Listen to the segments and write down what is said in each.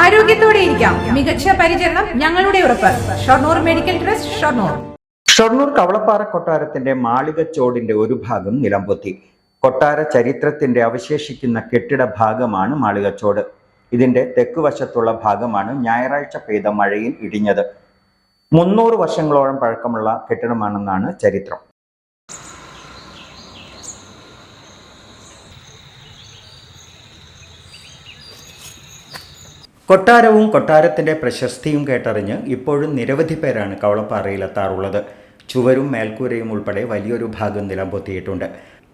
ആരോഗ്യത്തോടെ ഇരിക്കാം. മികച്ച പരിചരണം ഞങ്ങളുടെ ഉറപ്പ്. Shoranur medical trust Shoranur. Shoranur Kavalappara കൊട്ടാരത്തിന്റെ മാളികച്ചോടിന്റെ ഒരു ഭാഗം നിലംപൊത്തി കൊട്ടാര ചരിത്രത്തിന്റെ അവശേഷിക്കുന്ന കെട്ടിട ഭാഗമാണ് മാളികച്ചോട് ഇതിന്റെ തെക്കുവശത്തുള്ള ഭാഗമാണ് ഞായറാഴ്ച പെയ്ത മഴയിൽ ഇടിഞ്ഞത്. മുന്നൂറ് വർഷങ്ങളോളം പഴക്കമുള്ള കെട്ടിടമാണെന്നാണ് ചരിത്രം. കൊട്ടാരവും കൊട്ടാരത്തിന്റെ പ്രശസ്തിയും കേട്ടറിഞ്ഞ് ഇപ്പോഴും നിരവധി പേരാണ് കവളപ്പാറയിലെത്താറുള്ളത്. ചുവരും മേൽക്കൂരയും ഉൾപ്പെടെ വലിയൊരു ഭാഗം നിലംപൊത്തിയിട്ടുണ്ട്.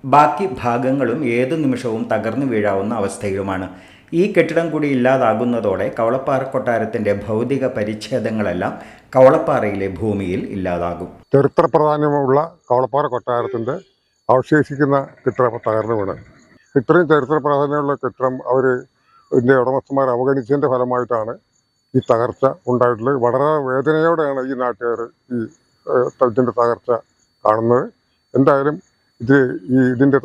ബാക്കി ഭാഗങ്ങളും ഏതു നിമിഷവും തകർന്നു വീഴാവുന്ന അവസ്ഥയിലുമാണ് ഈ കെട്ടിടം കൂടി ഇല്ലാതാകുന്നതോടെ കവളപ്പാറ കൊട്ടാരത്തിന്റെ ഭൗതിക പരിച്ഛേദങ്ങളെല്ലാം കവളപ്പാറയിലെ ഭൂമിയിൽ ഇല്ലാതാകും. ചരിത്ര പ്രാധാന്യമുള്ള കവളപ്പാറ കൊട്ടാരത്തിന്റെ അവശേഷിക്കുന്ന കെട്ടിടം തകർന്നു വീണ്. ഇത്രയും ചരിത്ര പ്രാധാന്യമുള്ള കെട്ടിടം അവർ ഇതിന്റെ ഉടമസ്ഥന്മാർ അവഗണിച്ചതിന്റെ ഫലമായിട്ടാണ് ഈ തകർച്ച ഉണ്ടായിട്ടുള്ളത്. വളരെ വേദനയോടെയാണ് ഈ നാട്ടുകാർ ഈ ഇതിന്റെ തകർച്ച കാണുന്നത്. എന്തായാലും ഇത് ഈ ഇതിന്റെ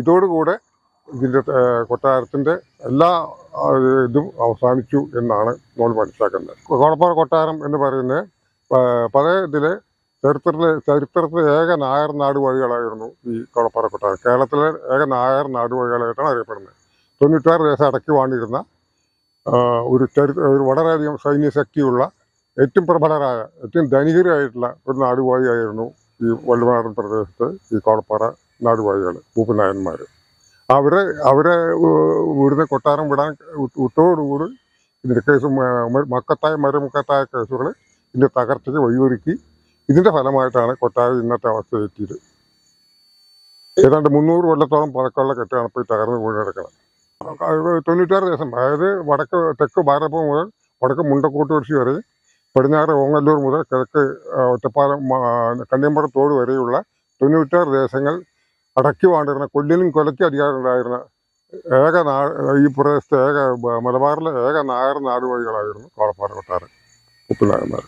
ഇതോടുകൂടെ ഇതിന്റെ കൊട്ടാരത്തിന്റെ എല്ലാ ഇതും അവസാനിച്ചു എന്നാണ് നമ്മൾ മനസ്സിലാക്കുന്നത്. കോളപ്പാറ കൊട്ടാരം എന്ന് പറയുന്നത് പഴയ ഇതിലെ ചരിത്രത്തിലെ ചരിത്രത്തിലെ ഏക നായർ നാടുവഴികളായിരുന്നു ഈ കൊളപ്പാറ കൊട്ടാരം. കേരളത്തിലെ ഏക നായർ നാടുവഴികളായിട്ടാണ് അറിയപ്പെടുന്നത്. തൊണ്ണൂറ്റാറ് ദിവസം അടക്കി വാണിരുന്ന ഒരു ചരി ഒരു വളരെയധികം സൈന്യശക്തിയുള്ള ഏറ്റവും പ്രബലരായ ഏറ്റവും ധനികരായിട്ടുള്ള ഒരു നാടുവാഴിയായിരുന്നു ഈ വള്ളുവനാടൻ പ്രദേശത്ത് ഈ കോളപ്പാറ നാടുവാഴികൾ ഭൂപ്പനായന്മാർ അവരെ അവരെ ഇവിടുന്ന് കൊട്ടാരം വിടാൻ വിട്ടതോടുകൂടി ഇതിന്റെ കേസ് മക്കത്തായ മരമുക്കത്തായ കേസുകൾ ഇതിന്റെ തകർച്ചയ്ക്ക് വഴിയൊരുക്കി ഇതിന്റെ ഫലമായിട്ടാണ് കൊട്ടാരം ഇന്നത്തെ അവസ്ഥ എത്തിയത് ഏതാണ്ട് മുന്നൂറ് കൊല്ലത്തോളം പഴക്കമുള്ള കെട്ടാണ് ഇപ്പോൾ ഈ തകർന്ന് വീണ് കിടക്കുന്നത് തൊണ്ണൂറ്റാറ് ദിവസം അതായത് വടക്ക് തെക്ക് ഭാരതപ്പുഴ മുതൽ വടക്ക് മുണ്ടക്കോട്ടുകുരിശി വരെ പടിഞ്ഞാറ് ഓങ്ങല്ലൂർ മുതൽ കിഴക്ക് ഒറ്റപ്പാലം തോട് വരെയുള്ള തൊണ്ണൂറ്റാറ് ദേശങ്ങൾ അടക്കി വാണ്ടിരുന്ന കൊല്ലിനും കൊലയ്ക്കും അധികാരമുണ്ടായിരുന്ന ഏക നാ ഈ പ്രദേശത്തെ ഏക മലബാറിലെ ഏക നായർ നാടുവഴികളായിരുന്നു കോളപ്പാറ കൊട്ടാരം ഉപ്പുനായന്മാർ.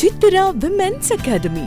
Chithara women's academy.